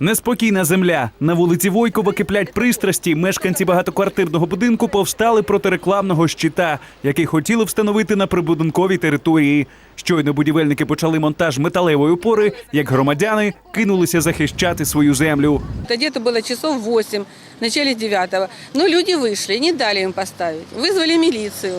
Неспокійна земля. На вулиці Войкова киплять пристрасті. Мешканці багатоквартирного будинку повстали проти рекламного щита, який хотіли встановити на прибудинковій території. Щойно будівельники почали монтаж металевої опори, як громадяни кинулися захищати свою землю. Это где-то было часов 8, в начале 9. Но люди вышли, не дали им поставить. Вызвали милицию.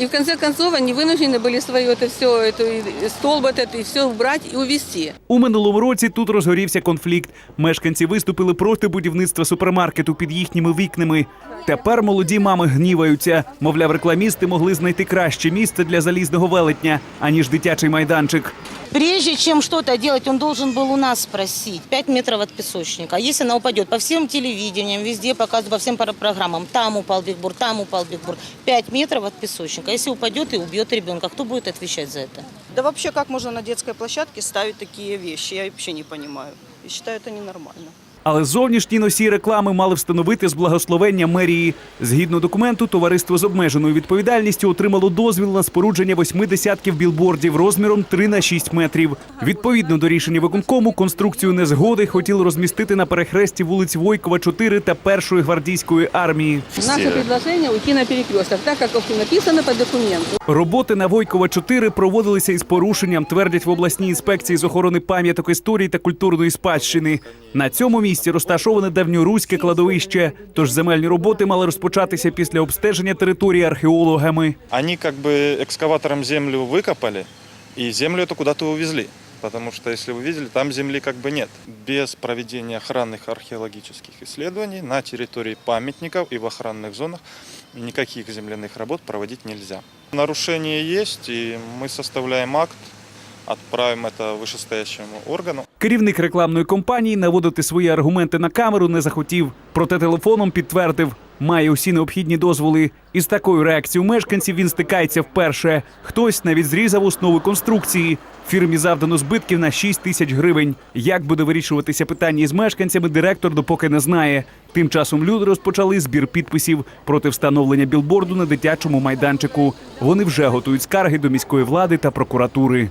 И в конце концов они вынуждены были свое это все, это, и столб этот, и все убрать и увезти. У минулому році тут розгорівся конфлікт. Мешканці виступили проти будівництва супермаркету під їхніми вікнами. Тепер молоді мами гніваються. Мовляв, рекламісти могли знайти краще місце для залізного велетня, аніж дитячий майданчик. Прежде чем что-то делать, он должен был у нас спросить. 5 метров от песочника. А Если она упадет по всем телевидениям, везде показывают, по всем пара- программам, там упал бигборд, там упал бигборд. 5 метров от песочника. Если упадет и убьет ребенка, кто будет отвечать за это? Да вообще, как можно на детской площадке ставить такие вещи? Я вообще не понимаю. И считаю это ненормально. Але зовнішні носії реклами мали встановити з благословення мерії. Згідно документу, товариство з обмеженою відповідальністю отримало дозвіл на спорудження восьми десятків білбордів розміром 3 на 6 метрів. Відповідно до рішення виконкому, конструкцію незгоди хотіли розмістити на перехресті вулиць Войкова, 4 та першої гвардійської армії. Наше предложение уйти на перекресток, так как написано по документу. Роботи на Войкова 4 проводилися із порушенням, твердять в обласній інспекції з охорони пам'яток історії та культурної спадщини. На цьому місці розташоване давньоруське кладовище. Тож земельні роботи мали розпочатися після обстеження території археологами. Они как бы экскаватором землю выкопали и землю эту куда-то увезли. Потому что, если вы видели, там земли как бы нет. Без проведения охранных археологических исследований на территории памятников и в охранных зонах никаких земляных работ проводить нельзя. Нарушение есть, и мы составляем акт, отправим это вышестоящему органу. Керівник рекламної компанії наводити свої аргументи на камеру не захотів. Проте телефоном підтвердив, має усі необхідні дозволи. Із такою реакцією мешканців він стикається вперше. Хтось навіть зрізав основи конструкції. Фірмі завдано збитків на 6 тисяч гривень. Як буде вирішуватися питання із мешканцями, директор допоки не знає. Тим часом люди розпочали збір підписів проти встановлення білборду на дитячому майданчику. Вони вже готують скарги до міської влади та прокуратури.